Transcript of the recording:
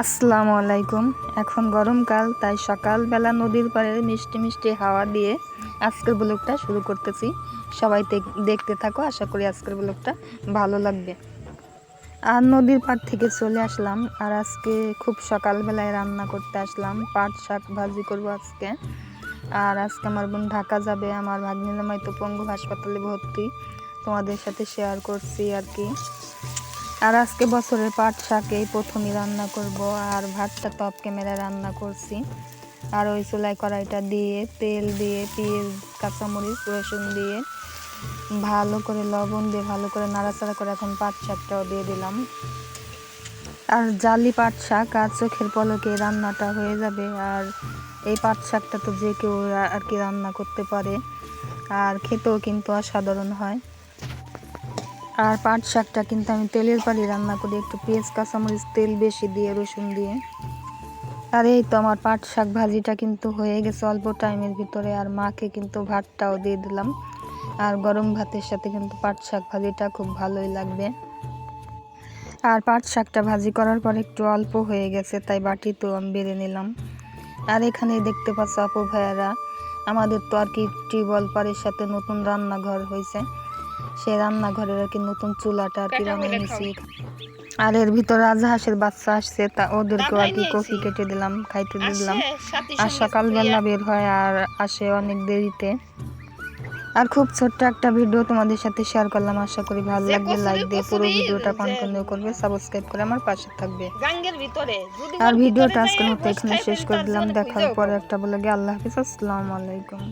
আসসালামু আলাইকুম। এখন গরমকাল, তাই সকালবেলা নদীর পাড়ে মিষ্টি মিষ্টি হাওয়া দিয়ে আজকের ব্লগটা শুরু করতেছি। সবাই দেখ- দেখতে থাকো, আশা করি আজকের ব্লগটা ভালো লাগবে। আর নদীর পাড় থেকে চলে আসলাম, আর আজকে খুব সকালবেলায় রান্না করতে আসলাম, পাট শাক ভাজি করব আজকে। আর আজকে আমার বোন ঢাকা যাবে, আমার ভাগ্নিলামাই তো পঙ্গু হাসপাতালে ভর্তি। তোমাদের সাথে শেয়ার করছি আর কি। আর আজকে বছরের পাট শাক এই প্রথমই রান্না করব, আর ভাতটা টপ ক্যামেরা রান্না করছি। আর ওই চুলাই কড়াইটা দিয়ে, তেল দিয়ে, পেঁয়াজ, কাঁচামরিচ, রসুন দিয়ে ভালো করে লবণ দিয়ে ভালো করে নাড়াচাড়া করে এখন পাট শাকটাও দিয়ে দিলাম। আর জালি পাট শাক আর চোখের পলকে রান্নাটা হয়ে যাবে। আর এই পাট শাকটা তো যে কেউ আর কি রান্না করতে পারে। আর খেতেও কিন্তু অসাধারণ হয়। আর পাট শাকটা কিন্তু আমি তেলের পাড়ি রান্না করি, একটু পেঁয়াজ, কাঁচামরিচ, তেল বেশি দিয়ে, রসুন দিয়ে। আর এই তো আমার পাট শাক ভাজিটা কিন্তু হয়ে গেছে অল্প টাইমের ভিতরে, আর মাকে কিন্তু ভাতটাও দিয়ে দিলাম। আর গরম ভাতের সাথে কিন্তু পাট শাক ভাজিটা খুব ভালোই লাগবে। আর পাট শাকটা ভাজি করার পর একটু অল্প হয়ে গেছে, তাই বাটি তো আমি বেড়ে নিলাম। আর এখানে দেখতে পাচ্ছ আপু ভাইয়ারা, আমাদের তো আর কি টিউবওয়েল পাড়ের সাথে নতুন রান্নাঘর হয়েছে। সেই রান্নাঘরের আর কি নতুন চুলাটা আর কি বানিয়ে নিছি আর এর ভিতরে আজ রাজহাঁসের বাচ্চা আসছে তা ওদেরকেও আর কি কফি কেটে দিলাম খাইতে দিলাম। আর সকালবেলা বের হয় আর আসে অনেক দেরিতে। আর খুব ছোট্ট একটা ভিডিও তোমাদের সাথে শেয়ার করলাম আশা করি ভালো লাগবে। লাইক দিয়ে পুরো ভিডিওটা কন্টিনিউ করবে সাবস্ক্রাইব করে আমার পাশে থাকবে। গাঙ্গের ভিতরে আর ভিডিওটা আজকের মতো এখানে শেষ করে দিলাম দেখার পরে একটা বলে গিয়ে আল্লাহ হাফিজ আসসালামু আলাইকুম।